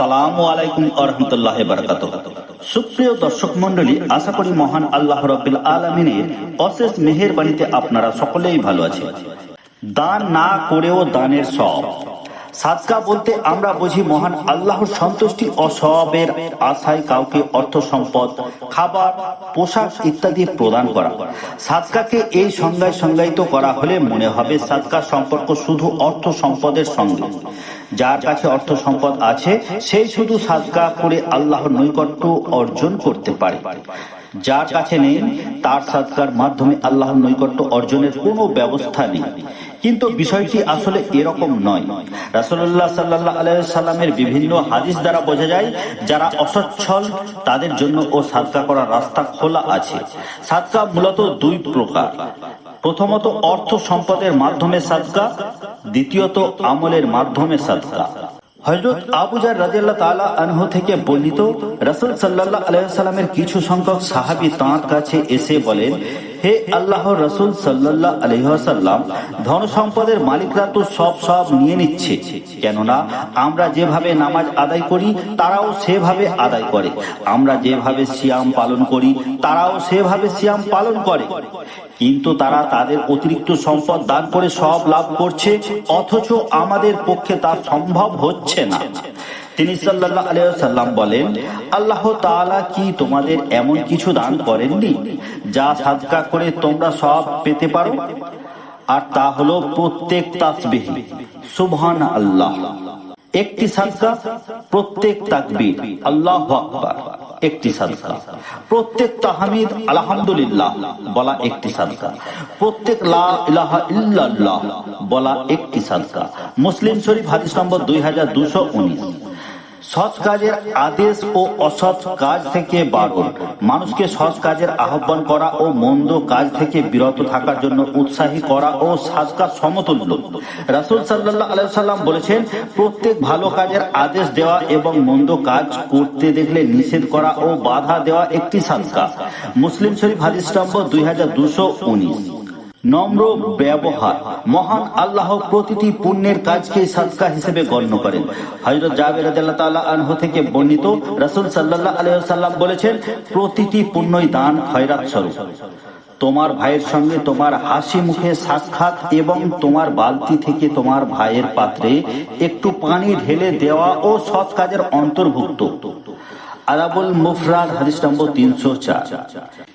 আসসালামু আলাইকুম আরহামতুল্লাহ বারকাত সুপ্রিয় দর্শক মন্ডলী আশা করি মহান আল্লাহ রবিল আলমিনের অশেষ মেহেরবাণীতে আপনারা সকলেই ভালো আছে দান না করেও দানের সব সাদকা বলতে আমরা বুঝি মহান আল্লাহর সন্তুষ্টি ও সবের আশায় কাউকে অর্থ সম্পদ, খাবার, পোশাক ইত্যাদি প্রদান করা। সাদকাকে এই সংজ্ঞায় সংজ্ঞায়িত করা হলে মনে হবে সাদকার সম্পর্ক শুধু অর্থ সম্পদের সঙ্গে। যার কাছে অর্থ সম্পদ আছে সেই শুধু সাদকা করে আল্লাহর নৈকট্য অর্জন করতে পারে। যার কাছে নেই, তার সাদকার মাধ্যমে আল্লাহর নৈকট্য অর্জনের কোনো ব্যবস্থা নেই। কিন্তু বিষয়টি আসলে এরকম নয়। রাসুল্লাহ সাল্লাহ আলাইসাল্লামের বিভিন্ন হাদিস দ্বারা বোঝা যায়, যারা অসচ্ছল, তাদের জন্য ও সাদকা করার রাস্তা খোলা আছে। সাদকা মূলত দুই প্রকার। প্রথমত, অর্থ সম্পদের মাধ্যমে সাদকা, দ্বিতীয়ত, আমলের মাধ্যমে সাদকা। হজরত আবুজার রাজিয়াল্লাহ তালা আনহু থেকে বর্ণিত, রসুল সাল্লাহ আলাইসাল্লামের কিছু সংখ্যক সাহাবি তাঁর কাছে এসে বলেন হে আল্লাহ রসুল সাল্লাহ আলহাসাল্লাম ধন সম্পদের মালিকরা তো সব সব নিয়ে নিচ্ছে। কেননা আমরা যেভাবে নামাজ আদায় করি, তারাও সেভাবে আদায় করে। আমরা যেভাবে সিয়াম পালন করি, তারাও সেভাবে সিয়াম পালন করে। কিন্তু তারা তাদের অতিরিক্ত সম্পদ দান করে সব লাভ করছে, অথচ আমাদের পক্ষে তা সম্ভব হচ্ছে না। তিনি সাল্লাহ আলিয়াল্লাম বলেন, আল্লাহ তাআলা কি তোমাদের এমন কিছু দান করেননি যা সাদকা করে তোমরা সব পেতে পারো? আর তা হলো প্রত্যেক তাসবিহি। সুবহান আল্লাহ একটি সাদকা, প্রত্যেক তাকবীর। আল্লাহ আকবার। একটি সাদকা। প্রত্যেক তাহমিদ, আলহামদুলিল্লাহ বলা একটি সাদকা। প্রত্যেক লা ইলাহা ইল্লাল্লাহ বলা একটি সাদকা। মুসলিম শরীফ হাদিস নম্বর দুই হাজার দুশো উনিশ। সৎ কাজের আদেশ ও অসৎ কাজ থেকে বারণ মানুষকে সৎ কাজের আহ্বান করা ও মন্দ কাজ থেকে বিরত থাকার জন্য উৎসাহী করা ও সাজকা সমতুল্য। রাসুল সাল্লাহ আলাইসাল্লাম বলেছেন, প্রত্যেক ভালো কাজের আদেশ দেওয়া এবং মন্দ কাজ করতে দেখলে নিষেধ করা ও বাধা দেওয়া একটি সাজকা মুসলিম শরীফ হাদিস নম্বর দুই হাজার দুশো উনিশ। নম্র ব্যবহার। মহান আল্লাহ প্রতিটি পুণ্যের কাজকে সাদকা হিসেবে গণ্য করেন। হজরত জাবের আনহু থেকে বর্ণিত রাসূল সাল্লাল্লাহু আলাইহি সাল্লাম বলেছেন, প্রতিটি পুণ্যই দান খয়রাত স্বরূপ। তোমার ভাইয়ের সঙ্গে তোমার হাসি মুখে সাক্ষাৎ এবং তোমার বালতি থেকে তোমার ভাইয়ের পাত্রে একটু পানি ঢেলে দেওয়া ও সৎ কাজের অন্তর্ভুক্ত। আলাবুল মুফরাদ হাদিস নম্বর তিনশো চার।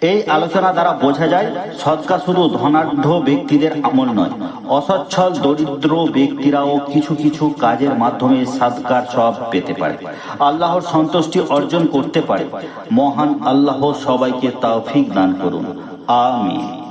এই আলোচনা দ্বারা বোঝা যায়, সৎকা শুধু ধনাঢ্য ব্যক্তিদের আমল নয়, অসচ্ছল দরিদ্র ব্যক্তিরাও কিছু কিছু কাজের মাধ্যমে সাদকার সব পেতে পারে। আল্লাহর সন্তুষ্টি অর্জন করতে পারে। মহান আল্লাহ সবাইকে তৌফিক দান করুন। আমিন।